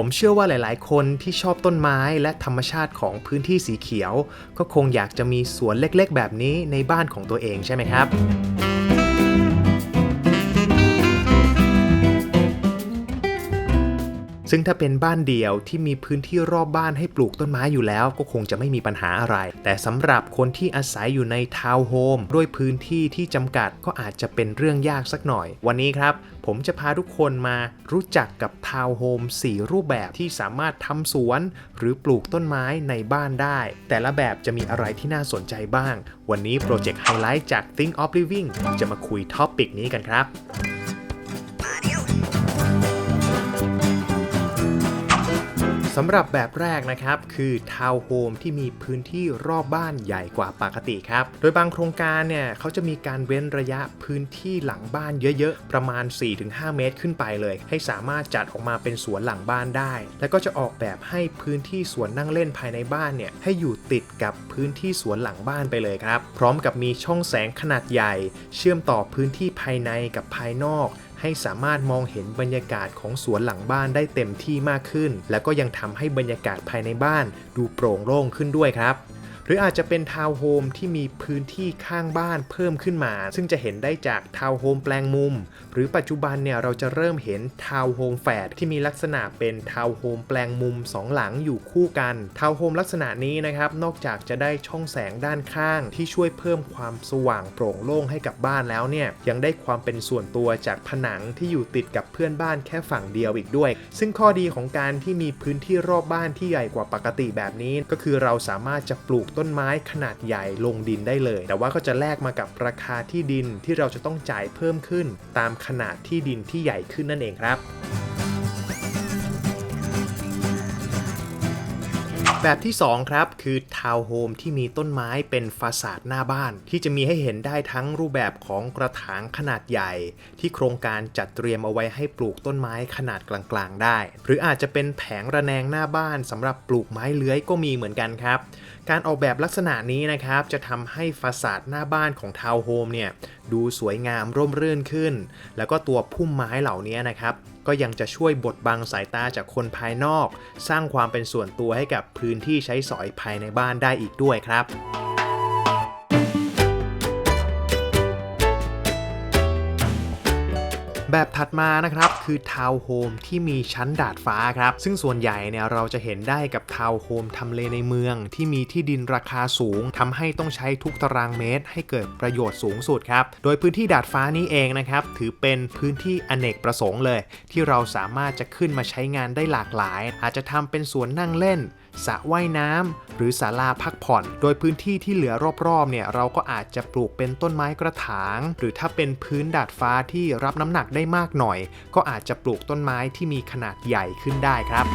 ผมเชื่อว่าหลายๆ คนที่ชอบต้นไม้และธรรมชาติของพื้นที่สีเขียว ก็คงอยากจะมีสวนเล็กๆ แบบนี้ในบ้านของตัวเองใช่ไหมครับ ซึ่งถ้าเป็นบ้านเดี่ยวที่มีพื้นที่รอบบ้านให้ปลูกต้นไม้อยู่แล้วก็คงจะไม่มีปัญหาอะไร แต่สำหรับคนที่อาศัยอยู่ในทาวน์โฮมด้วยพื้นที่ที่จำกัดก็อาจจะเป็นเรื่องยากสักหน่อย วันนี้ครับ ผมจะพาทุกคนมารู้จักกับทาวน์โฮม4 รูปแบบที่สามารถทำสวน หรือปลูกต้นไม้ในบ้านได้ แต่ละแบบจะมีอะไรที่น่าสนใจบ้าง วันนี้โปรเจกต์ไฮไลท์จาก Think of Living จะมาคุยท็อปิกนี้กันครับ สำหรับแบบแรกนะครับ คือทาวน์โฮมที่มีพื้นที่รอบบ้านใหญ่กว่าปกติครับ โดยบางโครงการเนี่ยเขาจะมีการเว้นระยะพื้นที่หลังบ้านเยอะๆ ประมาณ 4-5 เมตรขึ้นไปเลย ให้สามารถจัดออกมาเป็นสวนหลังบ้านได้ แล้วก็จะออกแบบให้พื้นที่สวนนั่งเล่นภายในบ้านเนี่ยให้อยู่ติดกับพื้นที่สวนหลังบ้านไปเลยครับ พร้อมกับมีช่องแสงขนาดใหญ่ เชื่อมต่อพื้นที่ภายในกับภายนอก ให้สามารถมองเห็นบรรยากาศของสวนหลังบ้านได้เต็มที่มากขึ้น แล้วก็ยังทำให้บรรยากาศภายในบ้าน ดูโปร่งโล่งขึ้นด้วยครับ หรืออาจจะเป็นทาวน์โฮมที่มีพื้นที่ข้างบ้านเพิ่มขึ้นมา ซึ่งจะเห็นได้จากทาวน์โฮมแปลงมุม หรือปัจจุบันเนี่ยเราจะเริ่มเห็นทาวน์โฮมแฝดที่มีลักษณะเป็นทาวน์โฮมแปลงมุม 2 หลังอยู่คู่กัน ทาวน์โฮมลักษณะนี้นะครับ นอกจากจะได้ช่องแสงด้านข้างที่ช่วยเพิ่มความสว่างโปร่งโล่งให้กับบ้านแล้วเนี่ยยังได้ความเป็นส่วนตัวจากผนังที่อยู่ติดกับเพื่อนบ้านแค่ฝั่งเดียวอีกด้วย ซึ่งข้อดีของการที่มีพื้นที่รอบบ้านที่ใหญ่กว่าปกติแบบนี้ ก็คือเราสามารถจะปลูกต้นไม้ขนาดใหญ่ลงดินได้เลย แต่ว่าก็จะแลกมากับราคาที่ดินที่เราจะต้องจ่ายเพิ่มขึ้น ตามขนาดที่ดินที่ใหญ่ขึ้นนั่นเองครับ แบบที่ 2 ครับ คือทาวน์โฮมที่มีต้นไม้เป็นฟาสาดหน้าบ้าน ที่จะมีให้เห็นได้ทั้งรูปแบบของกระถางขนาดใหญ่ ที่โครงการจัดเตรียมเอาไว้ให้ปลูกต้นไม้ขนาดกลางๆ ได้ หรืออาจจะเป็นแผงระแนงหน้าบ้านสำหรับปลูกไม้เลื้อยก็มีเหมือนกันครับ การออกแบบลักษณะนี้นะครับจะทำให้ฟาสาดหน้าบ้านของทาวน์โฮมเนี่ยดูสวยงามร่มรื่นขึ้น แล้วก็ตัวพุ่มไม้เหล่านี้นะครับ ก็ยังจะช่วยบดบังสายตาจากคนภายนอก สร้างความเป็นส่วนตัวให้กับพื้นที่ใช้สอยภายในบ้านได้อีกด้วยครับ แบบถัดมานะครับคือทาวน์โฮมที่มีชั้นดาดฟ้าครับ ซึ่งส่วนใหญ่เนี่ยเราจะเห็นได้กับทาวน์โฮมทำเลในเมือง ที่มีที่ดินราคาสูงทำให้ต้องใช้ทุกตารางเมตร ให้เกิดประโยชน์สูงสุดครับ โดยพื้นที่ดาดฟ้านี้เองนะครับถือเป็นพื้นที่อเนกประสงค์เลย ที่เราสามารถจะขึ้นมาใช้งานได้หลากหลาย อาจจะทำเป็นสวนนั่งเล่น สระว่ายน้ำหรือศาลาพักผ่อน โดยพื้นที่ที่เหลือรอบๆเนี่ยเราก็อาจจะปลูกเป็นต้นไม้กระถาง หรือถ้าเป็นพื้นดาดฟ้าที่รับน้ำหนักได้มากหน่อย ก็อาจจะปลูกต้นไม้ที่มีขนาดใหญ่ขึ้นได้ครับ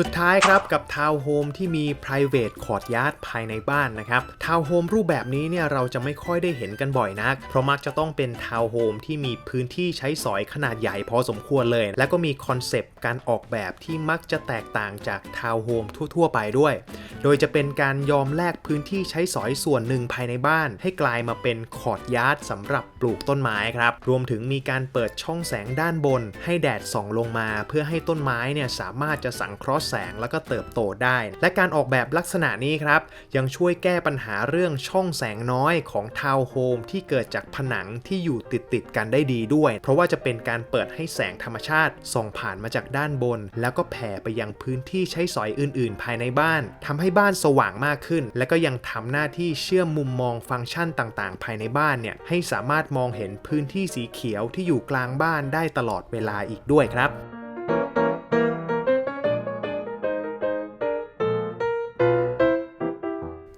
สุดท้ายครับกับทาวน์โฮมที่มี private courtyard ภายในบ้านนะครับทาวน์โฮมรูปแบบนี้เนี่ยเราจะไม่ค่อยได้เห็นกันบ่อยนัก เพราะมักจะต้องเป็นทาวน์โฮมที่มีพื้นที่ใช้สอยขนาดใหญ่พอสมควรเลย และก็มีคอนเซปต์การออกแบบที่มักจะแตกต่างจากทาวน์โฮมทั่ว ๆ ไปด้วย โดยจะเป็นการยอมแลกพื้นที่ใช้สอยส่วนหนึ่งภายในบ้าน ให้กลายมาเป็นคอร์ดยาร์ดสำหรับปลูกต้นไม้ครับ รวมถึงมีการเปิดช่องแสงด้านบน ให้แดดส่องลงมา เพื่อให้ต้นไม้เนี่ยสามารถจะสังเคราะห์แสงแล้วก็เติบโตได้ และการออกแบบลักษณะนี้ครับ ยังช่วยแก้ปัญหาเรื่องช่องแสงน้อยของทาวน์โฮมที่เกิดจากผนังที่อยู่ติดติดกันได้ดีด้วย เพราะว่าจะเป็นการเปิดให้แสงธรรมชาติส่องผ่านมาจากด้านบน แล้วก็แผ่ไปยังพื้นที่ใช้สอยอื่น ๆ ภายในบ้านทำให้บ้านสว่างมากขึ้น และก็ยังทำหน้าที่เชื่อมมุมมองฟังก์ชันต่าง ๆ ภายในบ้านเนี่ยให้สามารถมองเห็นพื้นที่สีเขียวที่อยู่กลางบ้านได้ตลอดเวลาอีกด้วยครับ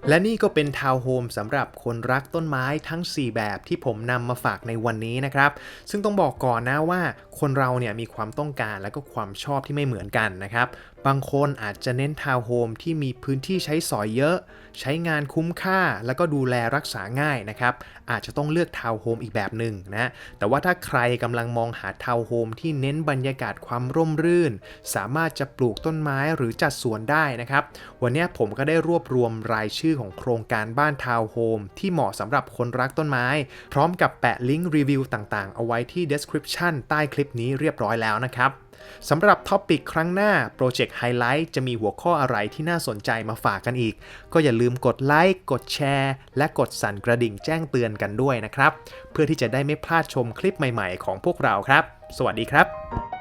และนี่ก็เป็นทาวน์โฮมสำหรับคนรักต้นไม้ทั้ง 4 แบบที่ผมนำมาฝากในวันนี้นะครับ ซึ่งต้องบอกก่อนนะว่าคนเราเนี่ยมีความต้องการและก็ความชอบที่ไม่เหมือนกันนะครับบางคนอาจจะเน้นทาวน์โฮมที่มีพื้นที่ใช้สอยเยอะ ใช้งานคุ้มค่าแล้วก็ดูแลรักษาง่ายนะครับ อาจจะต้องเลือกทาวน์โฮมอีกแบบหนึ่งนะ แต่ว่าถ้าใครกำลังมองหาทาวน์โฮมที่เน้นบรรยากาศความร่มรื่น สามารถจะปลูกต้นไม้หรือจัดสวนได้นะครับ วันนี้ผมก็ได้รวบรวมรายชื่อของโครงการบ้านทาวน์โฮมที่เหมาะสำหรับคนรักต้นไม้ พร้อมกับแปะลิงก์รีวิวต่างๆ เอาไว้ที่ description ใต้คลิปนี้เรียบร้อยแล้วนะครับ สำหรับท็อปิกครั้งหน้าโปรเจกต์ไฮไลท์จะมีหัวข้ออะไรที่น่าสนใจมาฝากกันอีก ก็อย่าลืมกดไลค์กดแชร์ และกดสั่นกระดิ่งแจ้งเตือนกันด้วยนะครับ เพื่อที่จะได้ไม่พลาดชมคลิปใหม่ๆ ของพวกเราครับ สวัสดีครับ